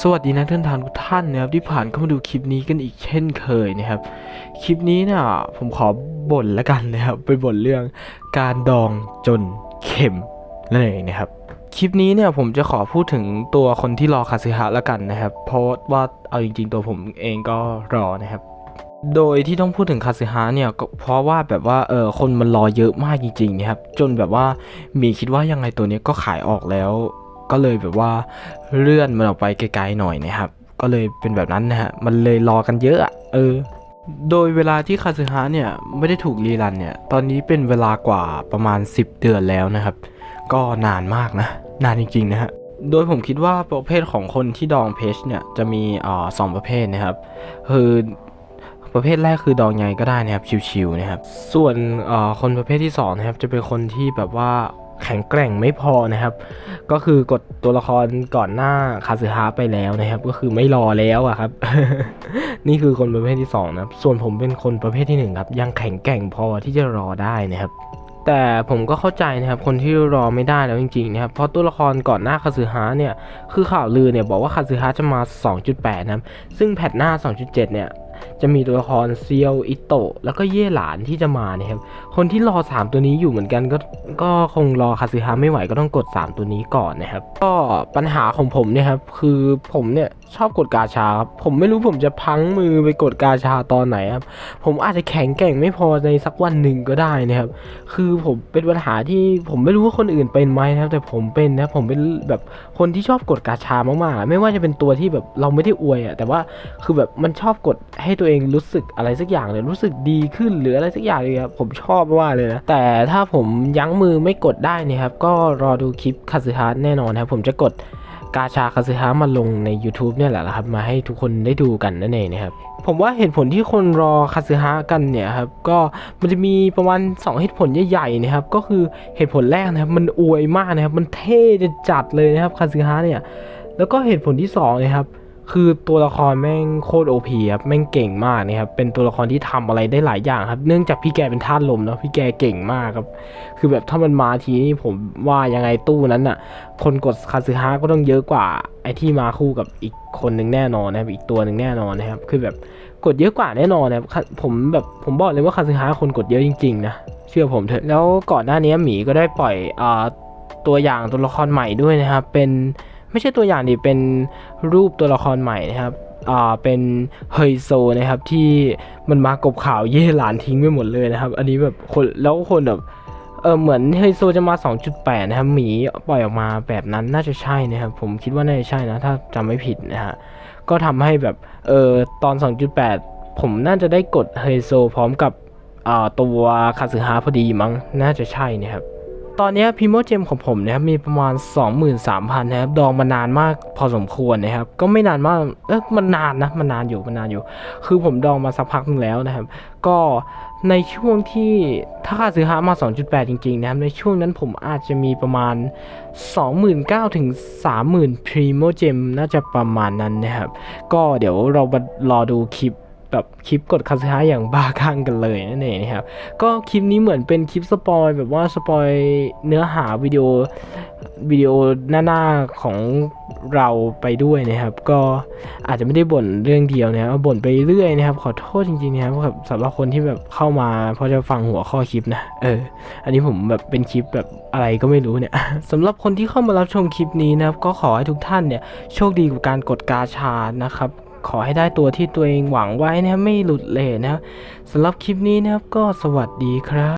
สวัสดีนักเดินทางทุกท่านนะครับที่ผ่านเข้ามาดูคลิปนี้กันอีกเช่นเคยนะครับ คลิปนี้เนี่ยผมขอบ่นล้วกันนะครับไปบ่นเรื่องการดองจนเข็มนั่นเองนะครับคลิปนี้เนี่ยผมจะขอพูดถึงตัวคนที่รอคาซึฮะล้วกันนะครับ เพราะว่าเอาจริง ๆ ตัวผมเองก็รอนะครับ โดยที่ต้องพูดถึงคาซึฮะเนี่ยก็เพราะว่าแบบว่าเออคนมันรอเยอะมากจริงๆนะครับจนแบบว่ามีคิดว่ายังไงตัวนี้ก็ขายออกแล้ว ก็เลยแบบว่าเลื่อนมันออกไปไกลๆหน่อยนะครับ ก็เลยเป็นแบบนั้นนะฮะ มันเลยรอกันเยอะเออ โดยเวลาที่คาซึฮะเนี่ยไม่ได้ถูกรีรันเนี่ย ตอนนี้เป็นเวลากว่าประมาณ 10 เดือนแล้วนะครับ ก็นานมากนะ นานจริงๆนะฮะ โดยผมคิดว่าประเภทของคนที่ดองเพจเนี่ยจะมีอ่าสองประเภทนะครับ คือประเภทแรกคือดองไงก็ได้นะครับชิวๆนะครับ ส่วนอ่าคนประเภทที่สองนะครับจะเป็นคนที่แบบว่า แข็งแกร่งไม่พอนะครับ ก็คือกดตัวละครก่อนหน้าคาซึฮะไปแล้วนะครับ ก็คือไม่รอแล้วอะครับ นี่คือคนประเภทที่สองนะครับ ส่วนผมเป็นคนประเภทที่หนึ่งครับ ยังแข็งแกร่งพอที่จะรอได้นะครับ แต่ผมก็เข้าใจนะครับ คนที่รอไม่ได้แล้วจริงๆนะครับ เพราะตัวละครก่อนหน้าคาซึฮะเนี่ย คือข่าวลือเนี่ยบอกว่าคาซึฮะจะมา 2.8 นะครับ ซึ่งแพทหน้า 2.7 เนี่ย จะมีตัวละครเซียวอิโตะแล้วก็เย่หลานที่จะมานะครับ คนที่รอ 3 ตัวนี้อยู่เหมือนกันก็ก็คงรอคาซึฮะไม่ไหวก็ต้องกด 3 ตัวนี้ก่อนนะครับ ก็ปัญหาของผมเนี่ยครับคือผมเนี่ยชอบกดกาชาครับผมไม่รู้ผมจะพังมือไปกดกาชาตอนไหนครับ ผมอาจจะแข็งแกร่งไม่พอในสักวันหนึ่งก็ได้นะครับ คือผมเป็นปัญหาที่ผมไม่รู้ว่าคนอื่นเป็นไหมนะครับ แต่ผมเป็นนะผมเป็นแบบคนที่ชอบกดกาชามากๆ ไม่ว่าจะเป็นตัวที่แบบเราไม่ได้อวยอะแต่ว่าคือแบบมันชอบกดให้ตัวเองรู้สึกอะไรสักอย่างเลยรู้สึกดีขึ้นหรืออะไรสักอย่างเลยครับผมชอบมากเลยนะแต่ถ้าผมยั้งมือไม่กดได้เนะครับก็รอดูคลิปคาซึฮะแน่นอนครับผมจะกดกาชาคาซึฮะมาลงใน YouTube เนี่ยแหละครับมาให้ทุกคนได้ดูกันนั่นเองนะครับผมว่าเหตุผลที่คนรอคาซึฮะกันเนี่ยครับก็มันจะมีประมาณ 2 เหตุผลใหญ่ๆนะครับก็คือเหตุผลแรกนะครับมันอวยมากนะครับมันเท่จะจัดเลยนะครับคาซึฮะเนี่ยแล้วก็เหตุผลที่2นะครับ คือตัวละครแม่งโคตรโอพีครับแม่งเก่งมากนะครับเป็นตัวละครที่ทำอะไรได้หลายอย่างครับ เนื่องจากพี่แกเป็นธาตุลมเนาะพี่แกเก่งมากครับ คือแบบถ้ามันมาทีนี่ผมว่ายังไงตู้นั้นน่ะ คนกดคาซึฮะก็ต้องเยอะกว่าไอที่มาคู่กับอีกคนหนึ่งแน่นอนนะครับอีกตัวหนึ่งแน่นอนนะครับ คือแบบกดเยอะกว่าแน่นอนนะครับผมแบบผมบอกเลยว่าคาซึฮะคนกดเยอะจริงๆนะเชื่อผมเถอะแล้วก่อนหน้านี้หมีก็ได้ปล่อยอ่าตัวอย่างตัวละครใหม่ด้วยนะครับเป็น ไม่ใช่ตัวอย่างดิเป็นรูปตัวละครใหม่นะครับอ่าเป็นเฮยโซนะครับที่มันมากบข่าวเย่หลานทิ้งไปหมดเลยนะครับ อันนี้แบบคนแล้วคนแบบเออเหมือนเฮยโซจะมา 2.8 นะครับ หมีปล่อยออกมาแบบนั้นน่าจะใช่นะครับ ผมคิดว่าน่าจะใช่นะ ถ้าจำไม่ผิดนะฮะ ก็ทำให้แบบ เออตอน 2.8 ผมน่าจะได้กดเฮยโซพร้อมกับอ่าตัวคาสึฮะพอดีมั้ง น่าจะใช่นะครับ ตอนนี้พิโมเจมของผมนะครับมีประมาณ 23,000นะครับดองมานานมากพอสมควรนะครับ ก็ไม่นานมากเออมันนานนะมันนานอยู่มันนานอยู่ คือผมดองมาสักพักนึงแล้วนะครับ ก็ในช่วงที่ถ้าค่าซื้อฮามา 2.8 จริงๆนะครับในช่วงนั้นผมอาจจะมีประมาณ 29,000ถึง30,000 Primo Gem น่าจะประมาณนั้นนะครับ ก็เดี๋ยวเรามารอดูคลิป แบบคลิปกดคาซึฮะอย่างบ้าคลั่งกันเลยนั่นเองนะครับ ก็คลิปนี้เหมือนเป็นคลิปสปอยแบบว่าสปอยเนื้อหาวิดีโอวิดีโอหน้าๆของเราไปด้วยนะครับ ก็อาจจะไม่ได้บ่นเรื่องเดียวนะครับบ่นไปเรื่อยนะครับ ขอโทษจริงๆนะครับสำหรับคนที่แบบเข้ามาเพราะจะฟังหัวข้อคลิปนะเออ อันนี้ผมแบบเป็นคลิปแบบอะไรก็ไม่รู้เนี่ยสำหรับคนที่เข้ามารับชมคลิปนี้นะครับ ก็ขอให้ทุกท่านเนี่ยโชคดีกับการกดกาชานะครับ ขอให้ได้ตัวที่ตัวเองหวังไว้นะครับไม่หลุดเลยนะครับสำหรับคลิปนี้นะครับก็สวัสดีครับ